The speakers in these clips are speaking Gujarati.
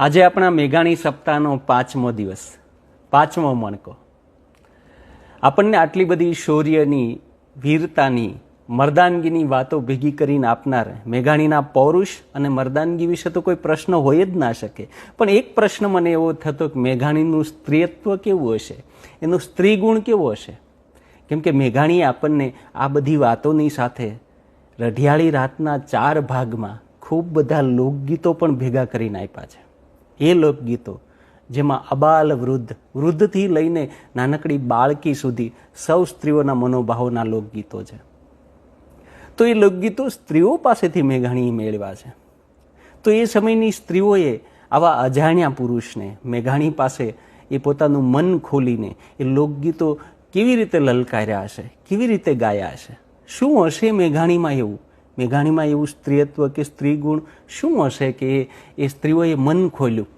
આજે આપણા મેઘાણી સપ્તાહનો પાંચમો દિવસ, પાંચમો મણકો. આપણને આટલી બધી શૌર્યની, વીરતાની, મર્દાનગીની વાતો ભેગી કરીને આપનાર મેઘાણીના પૌરુષ અને મર્દાનગી વિશે તો કોઈ પ્રશ્ન હોય જ ના શકે. પણ એક પ્રશ્ન મને એવો થતો કે મેઘાણીનું સ્ત્રીત્વ કેવું હશે? એનો સ્ત્રી ગુણ કેવો હશે? કેમ કે મેઘાણીએ આપણને આ બધી વાતોની સાથે રઢિયાળી રાતના ચાર ભાગમાં ખૂબ બધા લોકગીતો પણ ભેગા કરીને આપ્યા છે. એ લોકગીતો, જેમાં અબાલ વૃદ્ધ, વૃદ્ધથી લઈને નાનકડી બાળકી સુધી સૌ સ્ત્રીઓના મનોભાવોના લોકગીતો છે. તો એ લોકગીતો સ્ત્રીઓ પાસેથી મેઘાણીએ મેળવ્યા છે. તો એ સમયની સ્ત્રીઓએ આવા અજાણ્યા પુરુષને, મેઘાણી પાસે એ પોતાનું મન ખોલીને એ લોકગીતો કેવી રીતે લલકાર્યા હશે, કેવી રીતે ગાયા હશે? શું હશે મેઘાણીમાં એવું? મેઘાણીમાં એવું સ્ત્રીત્વ કે સ્ત્રી ગુણ શું હશે કે એ- સ્ત્રીઓએ મન ખોલ્યું?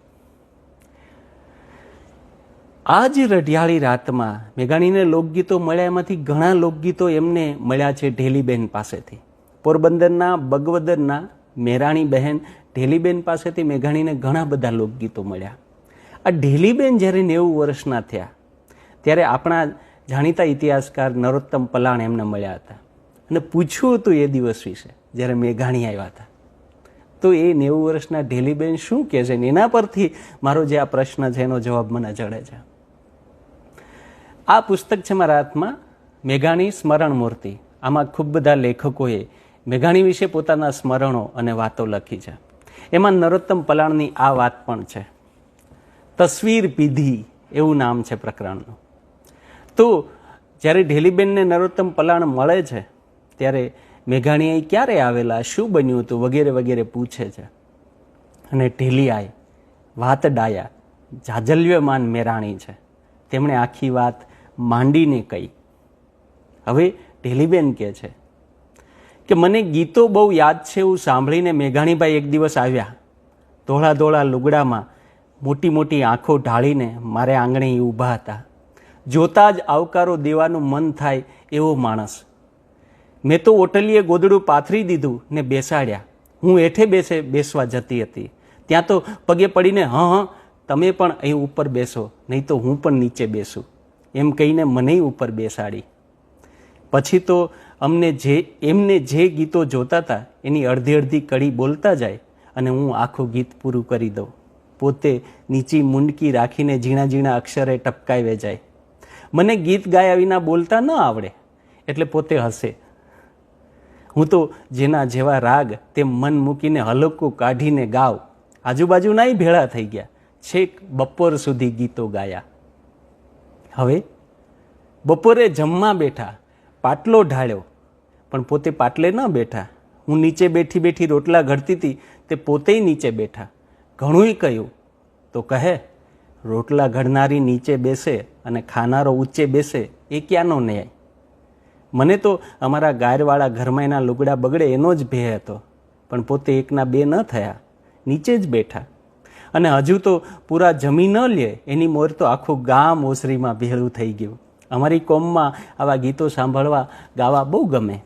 આ જ રઢિયાળી રાતમાં મેઘાણીને લોકગીતો મળ્યા એમાંથી ઘણા લોકગીતો એમને મળ્યા છે ઢેલીબેન પાસેથી. પોરબંદરના, બગવદરના મેરાણી બહેન ઢેલીબેન પાસેથી મેઘાણીને ઘણા બધા લોકગીતો મળ્યા. આ ઢેલીબેન જ્યારે નેવું વર્ષના થયા, ત્યારે આપણા જાણીતા ઇતિહાસકાર નરોત્તમ પલાણ એમને મળ્યા હતા. અને પૂછ્યું હતું એ દિવસ વિશે, જ્યારે મેઘાણી આવ્યા હતા. તો એ નેવું વર્ષના ઢેલીબેન શું કહે છે ને એના પરથી મારો જે આ પ્રશ્ન છે એનો જવાબ મને જડે છે. આ પુસ્તક છે મારા હાથમાં, મેઘાણી સ્મરણ મૂર્તિ. આમાં ખૂબ બધા લેખકોએ મેઘાણી વિશે પોતાના સ્મરણો અને વાતો લખી છે. એમાં નરોત્તમ પલાણની આ વાત પણ છે. તસવીર પીધી, એવું નામ છે પ્રકરણનું. તો જ્યારે ઢેલીબેનને નરોત્તમ પલાણ મળે છે ત્યારે મેઘાણી ક્યારે આવેલા, શું બન્યું હતું, વગેરે વગેરે પૂછે છે. અને ઢેલિયાએ વાત ડાયા જાજલ્યમાન મેરાણી છે. તેમણે આખી વાત માંડીને કહી. હવે ઢેલીબેન કહે છે કે, મને ગીતો બહુ યાદ છે એવું સાંભળીને મેઘાણીભાઈ એક દિવસ આવ્યા. ધોળા ધોળા લુગડામાં મોટી મોટી આંખો ઢાળીને મારે આંગણે ઊભા હતા. જોતા જ આવકારો દેવાનું મન થાય એવો માણસ મેં તો ઓટલીએ ગોદડું પાથરી દીધું ને બેસાડ્યા. હું હેઠે બેસે બેસવા જતી હતી. ત્યાં તો પગે પડીને, હં હં, તમે પણ અહીં ઉપર બેસો, નહીં તો હું પણ નીચે બેસું. એમ કહીને મને ઉપર બેસાડી. પછી તો અમને જે, એમને જે ગીતો જોતા હતા, એની અડધી અડધી કડી બોલતા જાય અને હું આખું ગીત પૂરું કરી દઉં. પોતે નીચી મુંડકી રાખીને ઝીણા ઝીણા અક્ષરે ટપકાવે જાય મને ગીત ગાયા વિના બોલતા ન આવડે. એટલે પોતે હસે. હું તો જેના જેવા રાગ તે મન મૂકીને હલકો કાઢીને ગાવ. આજુબાજુનાય ભેળા થઈ ગયા. છેક બપોર સુધી ગીતો ગાયા. હવે બપોરે જમવા બેઠા, પાટલો ઢાળ્યો, પણ પોતે પાટલે ન બેઠા. હું નીચે બેઠી બેઠી રોટલા ઘડતી હતી તે પોતે નીચે બેઠા. ઘણુંય કહ્યું, તો કહે, રોટલા ઘડનારી નીચે બેસે અને ખાનારો ઊંચે બેસે, એ ક્યાંનો ન્યાય? મને તો અમારા ગાયરવાળા ઘરમાં એના લુગડા બગડે એનો જ ભે હતો. પણ પોતે એકના બે ન થયા. નીચે જ બેઠા. અને હજુ તો પૂરા જમી ન લે, એની મોર તો આખું ગામ ઓસરીમાં ભેળું થઈ ગયું. અમારી કોમમાં આવા ગીતો સાંભળવા ગાવા બહુ ગમે.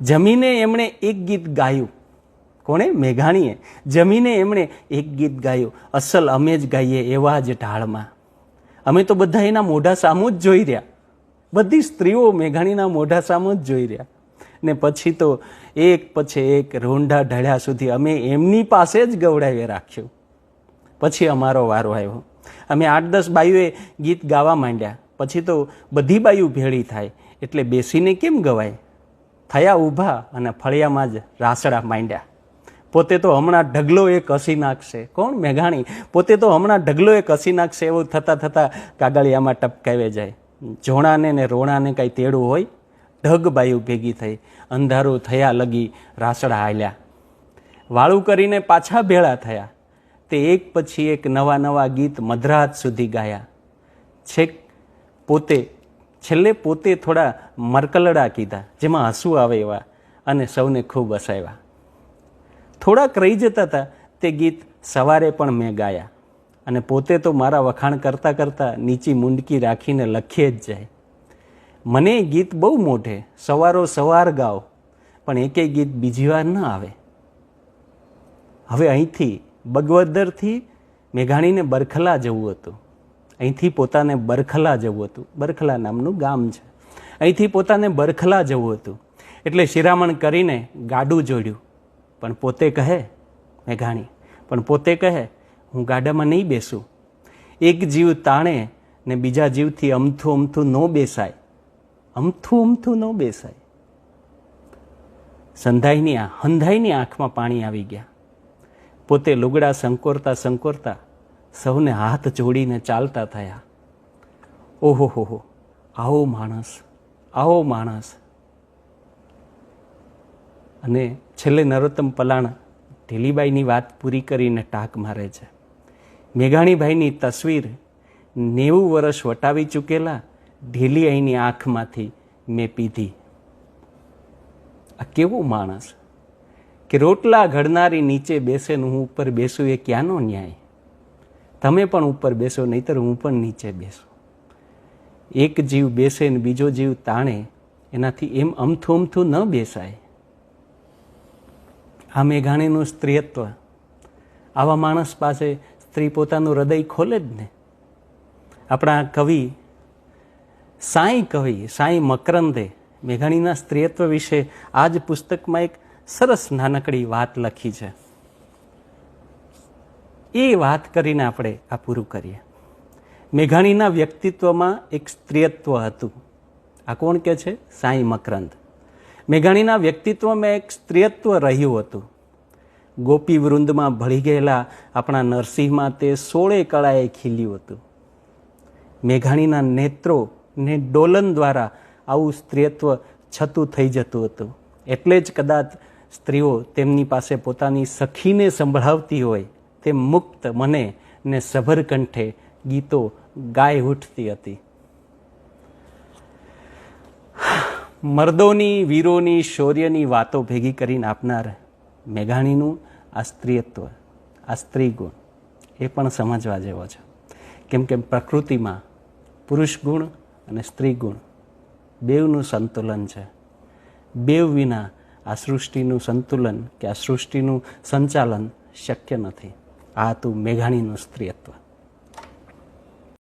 જમીને એમણે એક ગીત ગાયું. કોણે? મેઘાણીએ. જમીને એમણે એક ગીત ગાયું. અસલ અમે જ ગાઈએ એવા જ ઢાળમાં. અમે તો બધા એના મોઢા સામું જ જોઈ રહ્યા. બધી સ્ત્રીઓ મેઘાણીના મોઢા સામે જ જોઈ રહ્યા. ને પછી તો એક પછી એક રોંઢા ઢળ્યા સુધી અમે એમની પાસે જ ગવડાવી રાખ્યું. પછી અમારો વારો આવ્યો. અમે આઠ દસ બાયુએ ગીત ગાવા માંડ્યા. પછી તો બધી બાયુ ભેળી થાય. એટલે બેસીને કેમ ગવાય? થયા ઊભા અને ફળિયામાં જ રાસડા માંડ્યા. પોતે તો હમણાં ઢગલો એ હસી નાખશે. કોણ મેઘાણી? પોતે તો હમણાં ઢગલો એ કસી નાખશે એવું થતાં થતાં કાગળિયામાં ટપકાવે જાય. જોણાને ને રોણાને કાંઈ તેડું હોય, ઢગ બાયુ ભેગી થઈ, અંધારું થયા લગી રાસડા હાલ્યા. વાળું કરીને પાછા ભેળા થયા. તે એક પછી એક નવા નવા ગીત મધરાત સુધી ગાયા. છેક પોતે, છેલ્લે પોતે થોડા મરકલડા કીધા, જેમાં હસવું આવે એવા અને સૌને ખૂબ હસાવ્યા. થોડાક રહી જતા હતા, તે ગીત સવારે પણ મેં ગાયા. અને પોતે તો મારા વખાણ કરતાં કરતાં નીચી મુંડકી રાખીને લખીએ જ જાય. મને ગીત બહુ મોઢે, સવારો સવાર ગાઓ, પણ એકેય ગીત બીજી વાર ન આવે. હવે અહીંથી બગવદરથી મેઘાણીને બરખલા જવું હતું. અહીંથી પોતાને બરખલા જવું હતું. બરખલા નામનું ગામ છે. અહીંથી પોતાને બરખલા જવું હતું. એટલે શિરામણ કરીને ગાડું જોડ્યું. પણ પોતે કહે, મેઘાણી, પણ પોતે કહે હું ગાડામાં નહીં બેસું. એક જીવ તાણે ને બીજા જીવથી અમથું અમથું ન બેસાય. અમથું અમથું ન બેસાય. સંધાઈની હંધાઈની આંખમાં પાણી આવી ગયા. પોતે લુગડા સંકોરતા સંકોરતા સૌને હાથ જોડીને ચાલતા થયા. ઓહો હો, આવો માણસ આવો માણસ. અને છેલ્લે નરોત્તમ પલાણ ઢીલીબાઈની વાત પૂરી કરીને ટાંક મારે છે. મેઘાણીભાઈની તસવીર નેવું વર્ષ વટાવી ચૂકેલા ઢીલી અહીંની આંખમાંથી મેં પીધી. આ કેવો માણસ? કે રોટલા ઘડનારી નીચે બેસે હું ઉપર બેસું એ ક્યાંનો ન્યાય? તમે પણ ઉપર બેસો, નહીતર હું પણ નીચે બેસું. એક જીવ બેસે ને બીજો જીવ તાણે, એનાથી એમ અમથું અમથું ન બેસાય. આ મેઘાણીનું સ્ત્રીત્વ. આવા માણસ પાસે સ્ત્રી પોતાનું હૃદય ખોલે જ ને. આપણા કવિ સાંઈ કવિ, સાંઈ મકરંદે મેઘાણીના સ્ત્રીત્વ વિશે આ જ પુસ્તકમાં એક સરસ નાનકડી વાત લખી છે. એ વાત કરીને આપણે આ પૂરું કરીએ. મેઘાણીના વ્યક્તિત્વમાં એક સ્ત્રીત્વ હતું. આ કોણ કે છે? સાંઈ મકરંદ. મેઘાણીના વ્યક્તિત્વમાં એક સ્ત્રીત્વ રહ્યું હતું. ગોપી વૃંદમાં ભળી ગયેલા આપણા નરસિંહમાં તે સોળે કળાએ ખીલ્યું હતું. મેઘાણીના નેત્રો ને ડોલન દ્વારા આવું સ્ત્રીત્વ છતું થઈ જતું હતું. એટલે જ કદાચ સ્ત્રીઓ તેમની પાસે પોતાની સખીને સંભળાવતી હોય તે મુક્ત મને ને સભર કંઠે ગીતો ગાય ઉઠતી હતી. મર્દોની, વીરોની, શૌર્યની વાતો ભેગી કરીને આપનાર મેઘાણીનું આ સ્ત્રીત્વ, આ સ્ત્રી ગુણ એ પણ સમજવા જેવો છે. કેમ કે પ્રકૃતિમાં પુરુષ ગુણ અને સ્ત્રી ગુણ બેવનું સંતુલન છે. બેવ વિના આ સૃષ્ટિનું સંતુલન કે આ સૃષ્ટિનું સંચાલન શક્ય નથી. આ હતું મેઘાણીનું સ્ત્રીત્વ.